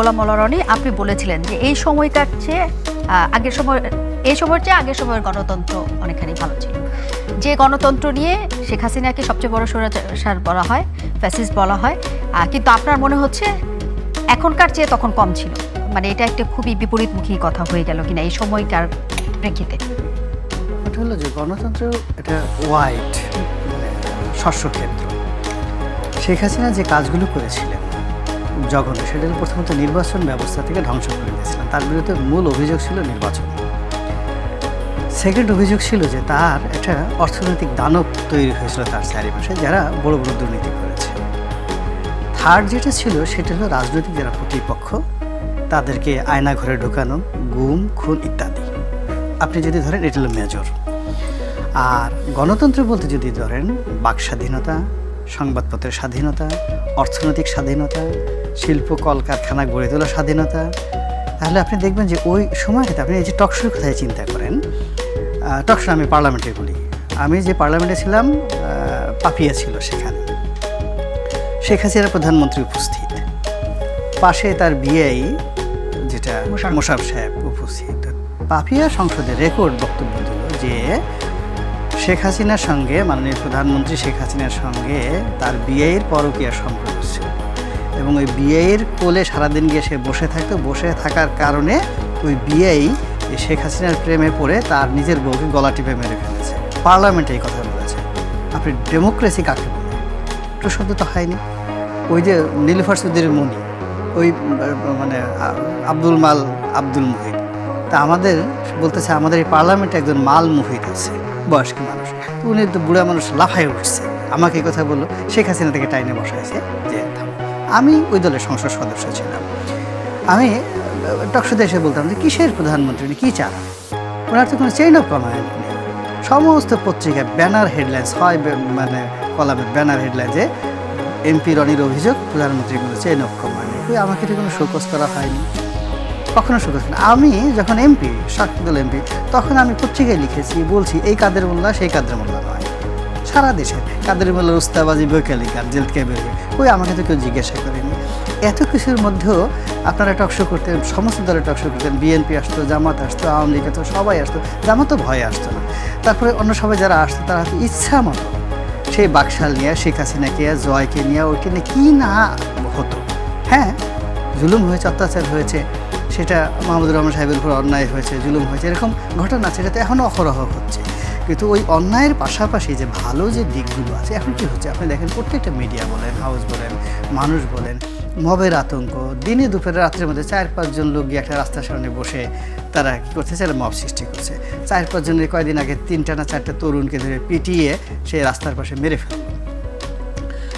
গোলাম মোল্লা রনি, আপনি বলেছিলেন যে এই সময়কার চেয়ে আগের সময়, এই সময়ের চেয়ে আগের সময়ের গণতন্ত্র অনেকখানি ভালো ছিল। যে গণতন্ত্র নিয়ে শেখ হাসিনাকে সবচেয়ে বড় স্বৈরাচার বলা হয়, ফ্যাসিস্ট বলা হয় কিন্তু আপনার মনে হচ্ছে এখনকার চেয়ে তখন কম ছিল? মানে এটা একটা খুবই বিপরীতমুখী কথা হয়ে গেল কিনা এই সময়কার প্রেক্ষিতে? ওটা হলো যে গণতন্ত্র এটা ওয়াইড মানে শস্যক্ষেত্র। শেখ হাসিনা যে কাজগুলো করেছিলেন জঘন্য। সেটা প্রথমত নির্বাচন ব্যবস্থা থেকে ধ্বংস করে দিয়েছিলেন। তার বিরুদ্ধে মূল অভিযোগ ছিল নির্বাচন। সেকেন্ড অভিযোগ ছিল যে তার একটা অর্থনৈতিক দানব তৈরি হয়েছিল তার চারিপাশে, যারা বড় বড় দুর্নীতি করেছে। থার্ড যেটা ছিল, সেটা হলো রাজনৈতিক যারা প্রতিপক্ষ, তাদেরকে আয়না ঘরে ঢোকানো, গুম, খুন ইত্যাদি। আপনি যদি ধরেন, এটা হলো মেজর। আর গণতন্ত্র বলতে যদি ধরেন বাক স্বাধীনতা সংবাদপত্রের স্বাধীনতা অর্থনৈতিক স্বাধীনতা শিল্প কলকারখানা গড়ে তোলার স্বাধীনতা। তাহলে আপনি দেখবেন যে ওই সময়টাতে আপনি এই যে টকশোর কথায় চিন্তা করেন টকশো আমি পার্লামেন্টে বলি। আমি যে পার্লামেন্টে ছিলাম পাপিয়া ছিল সেখানে। শেখ হাসিনা প্রধানমন্ত্রী উপস্থিত। পাশে তার বিআই যেটা। মোশারফ সাহেব উপস্থিত। পাপিয়া সংসদে রেকর্ড বক্তব্য দিল যে শেখ হাসিনার সঙ্গে, মাননীয় প্রধানমন্ত্রী শেখ হাসিনার সঙ্গে তার বিয়ের পরকীয়া সম্পর্ক ছিল। এবং ওই বিয়ের কোলে সারাদিন গিয়ে সে বসে থাকতো। বসে থাকার কারণে ওই বিয়েই শেখ হাসিনার প্রেমে পড়ে তার নিজের বউকে গলা টিপে মেরে ফেলেছে। পার্লামেন্টে এই কথা বলেছে। আপনি ডেমোক্রেসি কাকে বলে একটু শব্দ তো হয়নি। ওই যে নীলুফার চৌধুরীর মনি ওই মানে আব্দুল মাল আব্দুল মুহিত। তা আমাদের বলতেছে, আমাদের এই পার্লামেন্টে একজন মাল মুহিত আছে, বয়স্ক মানুষ। উনি তো বুড়া মানুষ লাফায় উঠছে। আমাকে এই কথা বলল। শেখ হাসিনা থেকে টাইনে বসাইছে যে আমি ওই দলের সংসদ সদস্য ছিলাম। আমি টকশোতে এসে বলতাম যে, কিসের প্রধানমন্ত্রী? উনি কী চান? ওনার তো কোনো চেইন অফ কমান্ড নেই। সমস্ত পত্রিকায় ব্যানার হেডলাইন্স হয় মানে কলামে ব্যানার হেডলাইন যে এমপি রনির অভিযোগ প্রধানমন্ত্রী কোনো চেইন অফ কমান্ড নেই। আমাকে তো কোনো শোকজ করা হয়নি। কখনো শোকজ না, আমি যখন এমপি শাসক এমপি তখন আমি পত্রিকায় লিখেছি, বলছি, এই কাদের মোল্লা, সেই কাদের মোল্লা নয়। সারা দেশে কাদের মোল্লার উস্তাবাজি বৈকালিকার জেল থেকে বেরোবে ওই আমাকে তো কেউ জিজ্ঞাসা করেনি। এত কিছুর মধ্যেও আপনারা টকশো করতেন, সমস্ত দলের টকশো করতেন বিএনপি আসতো, জামাত আসতো, আওয়ামী লীগ আসতো, সবাই আসতো জামাতও ভয়ে আসতো না। তারপরে অন্য সবাই যারা আসতো, তারা হয়তো ইচ্ছা মতো সেই বাকশাল নিয়ে, শেখ হাসিনাকে জয়কে নিয়ে ওইকে নিয়ে কী না হতো। হ্যাঁ জুলুম হয়েছে, অত্যাচার হয়েছে, সেটা মাহমুদুর রহমান সাহেবের উপর অন্যায় হয়েছে, জুলুম হয়েছে, এরকম ঘটনা এটা তো এখনও অহরহ হচ্ছে। কিন্তু ওই অন্যায়ের পাশাপাশি যে ভালো যে দিকগুলো আছে, এখন কি হচ্ছে? আপনি দেখেন, প্রত্যেকটা মিডিয়া বলেন হাউস বলেন, মানুষ বলেন, মবের আতঙ্ক, দিনে দুপুরে রাত্রের মধ্যে চার পাঁচজন লোক গিয়ে একটা রাস্তার সামনে বসে তারা কী করছে? সেটা মব সৃষ্টি করছে। চার পাঁচজনের কয়দিন আগে তিনটা না চারটা তরুণকে ধরে পিটিয়ে সেই রাস্তার পাশে মেরে ফেলল।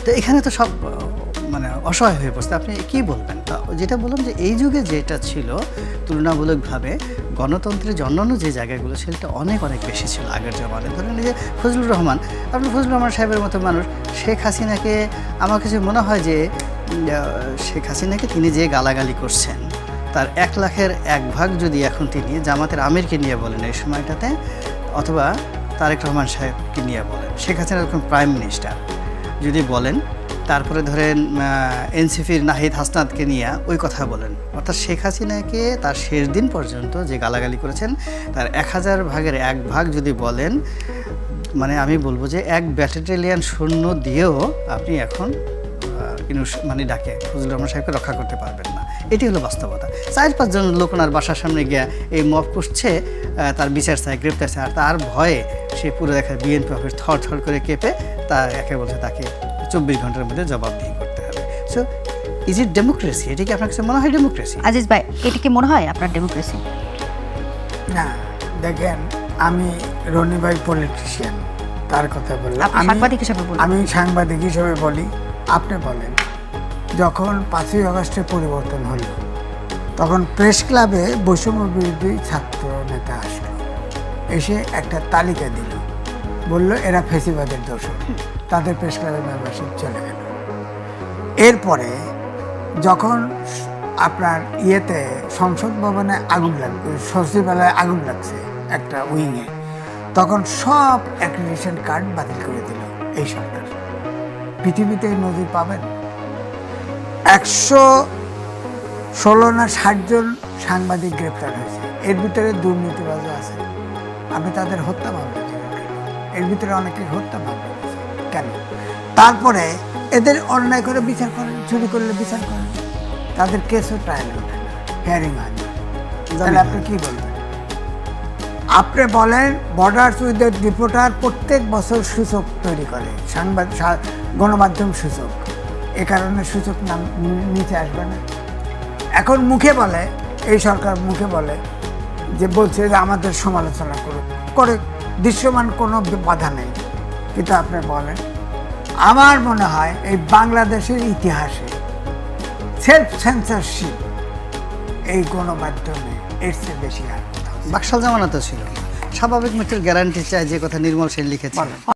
তো এখানে তো সব মানে অসহায় হয়ে পড়ছে। আপনি কি বলবেন? যেটা বললাম যে এই যুগে যেটা ছিল, তুলনামূলকভাবে গণতন্ত্রের অন্যান্য যে জায়গাগুলো সেটা অনেক অনেক বেশি ছিল আগের জমানায়। ধরেন যে ফজলুর রহমান, আপনি ফজলুর রহমান সাহেবের মতো মানুষ, শেখ হাসিনাকে আমার কাছে মনে হয় যে শেখ হাসিনাকে তিনি যে গালাগালি করছেন, তার এক লাখের এক ভাগ যদি এখন তিনি জামাতের আমিরকে নিয়ে বলেন এই সময়টাতে, অথবা তারেক রহমান সাহেবকে নিয়ে বলেন। শেখ হাসিনা এখন প্রাইম মিনিস্টার, যদি বলেন তারপরে ধরেন এনসিপির নাহিদ হাসনাতকে নিয়ে ওই কথা বলেন। অর্থাৎ শেখ হাসিনাকে তার শেষ দিন পর্যন্ত যে গালাগালি করেছেন, তার এক হাজার ভাগের এক ভাগ যদি বলেন মানে আমি বলব যে এক ব্যাটালিয়ান শূন্য দিয়েও আপনি এখন মানে ডাকে, ফজলুর রহমান সাহেবকে রক্ষা করতে পারবেন না। এটি হলো বাস্তবতা। চার পাঁচজন লোক ওনার বাসার সামনে গিয়ে এই মব করছে তার বিচার চায়, গ্রেপ্তার চায়, আর তার ভয়ে সে পুরো দেখা বিএনপি অফিস থর থর করে কেঁপে তা একে বলছে তাকে চব্বিশ ঘণ্টার মধ্যে জবাবদিহি করতে হবে। সো ইজ ইট ডেমোক্রেসি এটি কি আপনার কাছে মনে হয় ডেমোক্রেসি আজিজ ভাই এটি কি মনে হয় আপনার ডেমোক্রেসি না দেখেন আমি রনি ভাই পলিটিশিয়ান তার কথা বললাম। আপনি সাংবাদিক হিসেবে বলুন। আমি সাংবাদিক হিসেবে বলি আপনি বলেন যখন পাঁচই আগস্টে পরিবর্তন হলো তখন প্রেস ক্লাবে বৈষম্য বিরোধী ছাত্র নেতা আসলো। এসে একটা তালিকা দিল। বলল এরা ফেসিবাদের দোষর। তাদের প্রেস ক্লাবের মেম্বারশিপ চলে গেল। এরপরে যখন আপনার ইয়েতে সংসদ ভবনে আগুন লাগবে সচিবালয়ে আগুন লাগছে একটা উইংয়ে তখন সব অ্যাক্রিডিশন কার্ড বাতিল করে দিল এই সরকার। পৃথিবীতে নজির পাবেন? একশো ষোলো না ষাটজন সাংবাদিক গ্রেপ্তার হয়েছে। এর ভিতরে দুর্নীতিবাজও আছে। আপনি তাদের হত্যা মামলা এর ভিতরে অনেকে হত্যা দিয়েছে কেন তারপরে এদের অন্যায় করে বিচার করেন চুরি করলে বিচার করেন। তাদের কেসও ট্রায়াল ওঠে না হিয়ারিং হয় না। তাহলে আপনি কি বলবেন? আপনি বলেন বর্ডার্স উইথ রিপোর্টার প্রত্যেক বছর সূচক তৈরি করে সাংবাদ গণমাধ্যম সূচক। এ কারণে সূচক নাম নিচে আসবে না। এখন মুখে বলে এই সরকার মুখে বলে যে বলছে যে আমাদের সমালোচনা করুক করে দৃশ্যমান কোনো বাধা নেই। কিন্তু আপনি বলেন। আমার মনে হয় এই বাংলাদেশের ইতিহাসে সেলফ সেন্সারশিপ এই গণমাধ্যমে এর চেয়ে বেশি আর কোথাও বাকশাল জামানা তো ছিল। স্বাভাবিক মৃত্যুর গ্যারান্টি চাই যে কথা নির্মল সেন লিখেছে।